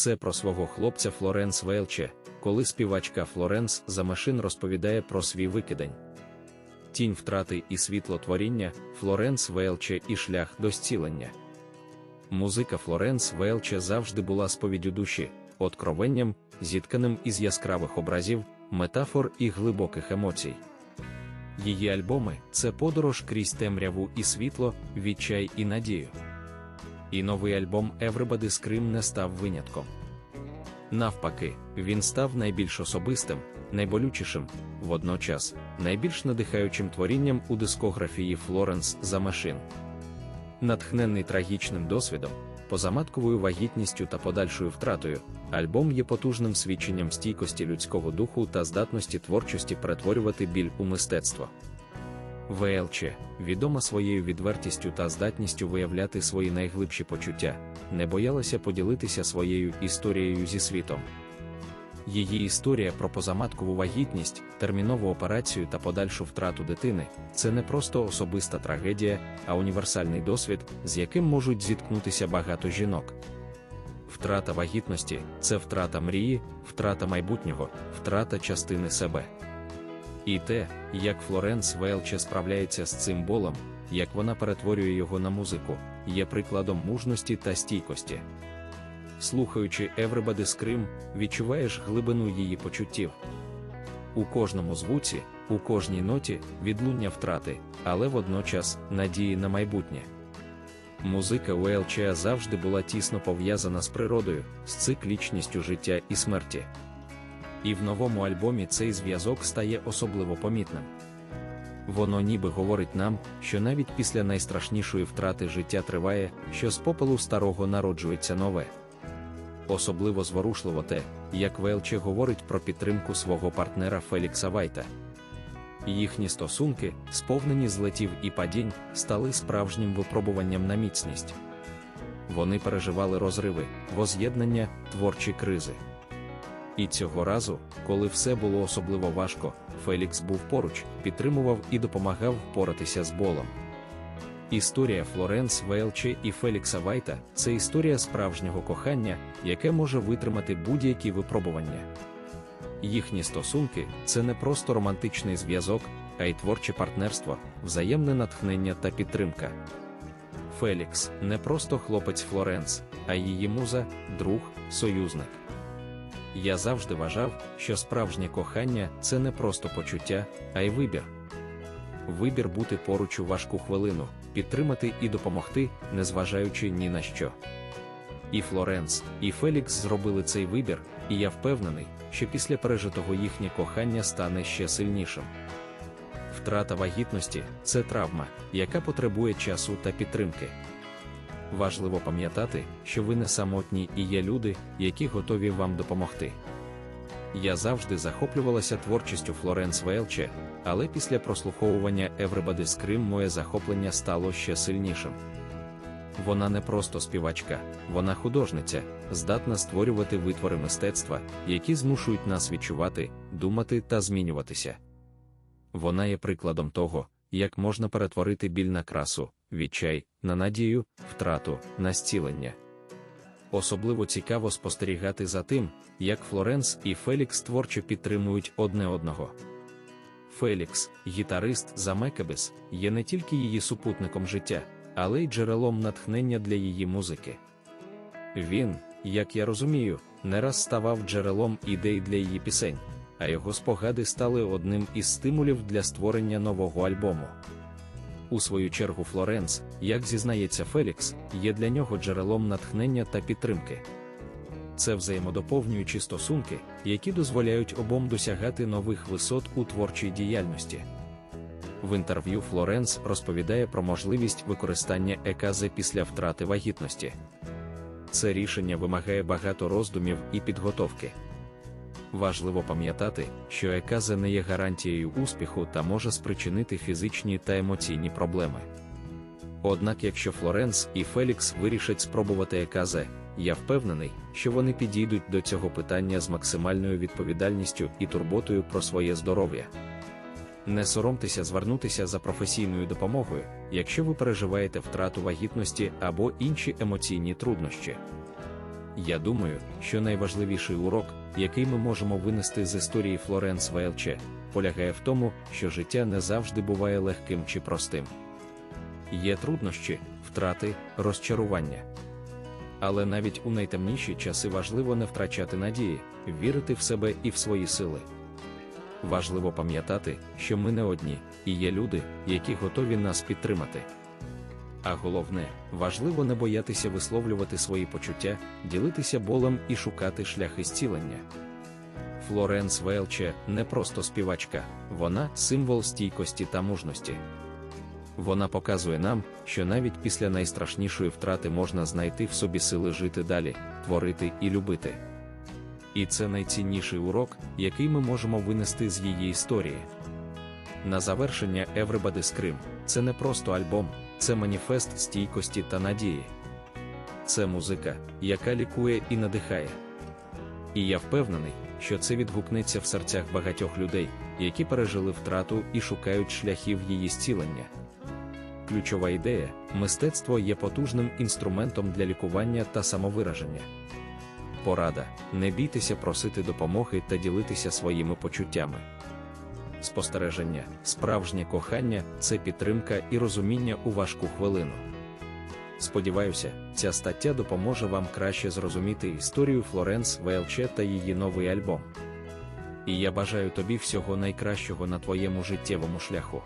Все про свого хлопця Флоренс Вейлче, коли співачка Флоренс за машин розповідає про свій викидень. Тінь втрати і світло творіння, Флоренс Вейлче і шлях до зцілення. Музика Флоренс Вейлче завжди була сповіддю душі, откровенням, зітканим із яскравих образів, метафор і глибоких емоцій. Її альбоми це подорож крізь темряву і світло, відчай і надію. І новий альбом Everybody Scream не став винятком. Навпаки, він став найбільш особистим, найболючішим, водночас найбільш надихаючим творінням у дискографії Флоренс за машин. Натхнений трагічним досвідом, позаматковою вагітністю та подальшою втратою, альбом є потужним свідченням стійкості людського духу та здатності творчості перетворювати біль у мистецтво. ВЛЧ, відома своєю відвертістю та здатністю виявляти свої найглибші почуття, не боялася поділитися своєю історією зі світом. Її історія про позаматкову вагітність, термінову операцію та подальшу втрату дитини це не просто особиста трагедія, а універсальний досвід, з яким можуть зіткнутися багато жінок. Втрата вагітності це втрата мрії, втрата майбутнього, втрата частини себе. І те, як Флоренс Велче справляється з цим болем, як вона перетворює його на музику, є прикладом мужності та стійкості. Слухаючи Everybody Scream, відчуваєш глибину її почуттів. У кожному звуці, у кожній ноті відлуння втрати, але водночас надії на майбутнє. Музика УЛЧА завжди була тісно пов'язана з природою, з циклічністю життя і смерті. І в новому альбомі цей зв'язок стає особливо помітним. Воно ніби говорить нам, що навіть після найстрашнішої втрати життя триває, що з попелу старого народжується нове. Особливо зворушливо те, як Велче говорить про підтримку свого партнера Фелікса Вайта. Їхні стосунки, сповнені злетів і падінь, стали справжнім випробуванням на міцність. Вони переживали розриви, воз'єднання, творчі кризи. І цього разу, коли все було особливо важко, Фелікс був поруч, підтримував і допомагав впоратися з болом. Історія Флоренс Вейлче і Фелікса Вайта це історія справжнього кохання, яке може витримати будь-які випробування. Їхні стосунки це не просто романтичний зв'язок, а й творче партнерство, взаємне натхнення та підтримка. Фелікс не просто хлопець Флоренс, а її муза, друг, союзник. Я завжди вважав, що справжнє кохання це не просто почуття, а й вибір. Вибір бути поруч у важку хвилину, підтримати і допомогти, незважаючи ні на що. І Флоренс, і Фелікс зробили цей вибір, і я впевнений, що після пережитого їхнє кохання стане ще сильнішим. Втрата вагітності це травма, яка потребує часу та підтримки. Важливо пам'ятати, що ви не самотні і є люди, які готові вам допомогти. Я завжди захоплювалася творчістю Флоренс Вейлче, але після прослуховування Everybody Scream моє захоплення стало ще сильнішим. Вона не просто співачка, вона художниця, здатна створювати витвори мистецтва, які змушують нас відчувати, думати та змінюватися. Вона є прикладом того, як можна перетворити біль на красу, відчай, на надію, втрату, на зцілення. Особливо цікаво спостерігати за тим, як Флоренс і Фелікс творчо підтримують одне одного. Фелікс, гітарист за Мекебес, є не тільки її супутником життя, але й джерелом натхнення для її музики. Він, як я розумію, не раз ставав джерелом ідей для її пісень, а його спогади стали одним із стимулів для створення нового альбому. У свою чергу Флоренс, як зізнається Фелікс, є для нього джерелом натхнення та підтримки. Це взаємодоповнюючі стосунки, які дозволяють обом досягати нових висот у творчій діяльності. В інтерв'ю Флоренс розповідає про можливість використання ЕКЗ після втрати вагітності. Це рішення вимагає багато роздумів і підготовки. Важливо пам'ятати, що ЕКЗ не є гарантією успіху та може спричинити фізичні та емоційні проблеми. Однак, якщо Флоренс і Фелікс вирішать спробувати ЕКЗ, я впевнений, що вони підійдуть до цього питання з максимальною відповідальністю і турботою про своє здоров'я. Не соромтеся звернутися за професійною допомогою, якщо ви переживаєте втрату вагітності або інші емоційні труднощі. Я думаю, що найважливіший урок, який ми можемо винести з історії Флоренс ВЛЧ, полягає в тому, що життя не завжди буває легким чи простим. Є труднощі, втрати, розчарування. Але навіть у найтемніші часи важливо не втрачати надії, вірити в себе і в свої сили. Важливо пам'ятати, що ми не одні, і є люди, які готові нас підтримати. А головне, важливо не боятися висловлювати свої почуття, ділитися болем і шукати шляхи зцілення. Флоренс Велче не просто співачка, вона символ стійкості та мужності. Вона показує нам, що навіть після найстрашнішої втрати можна знайти в собі сили жити далі, творити і любити. І це найцінніший урок, який ми можемо винести з її історії. На завершення Everybody Scream – це не просто альбом, це маніфест стійкості та надії. Це музика, яка лікує і надихає. І я впевнений, що це відгукнеться в серцях багатьох людей, які пережили втрату і шукають шляхів її зцілення. Ключова ідея мистецтво є потужним інструментом для лікування та самовираження. Порада не бійтеся просити допомоги та ділитися своїми почуттями. Спостереження, справжнє кохання це підтримка і розуміння у важку хвилину. Сподіваюся, ця стаття допоможе вам краще зрозуміти історію Флоренс ВЛЧ та її новий альбом. І я бажаю тобі всього найкращого на твоєму життєвому шляху.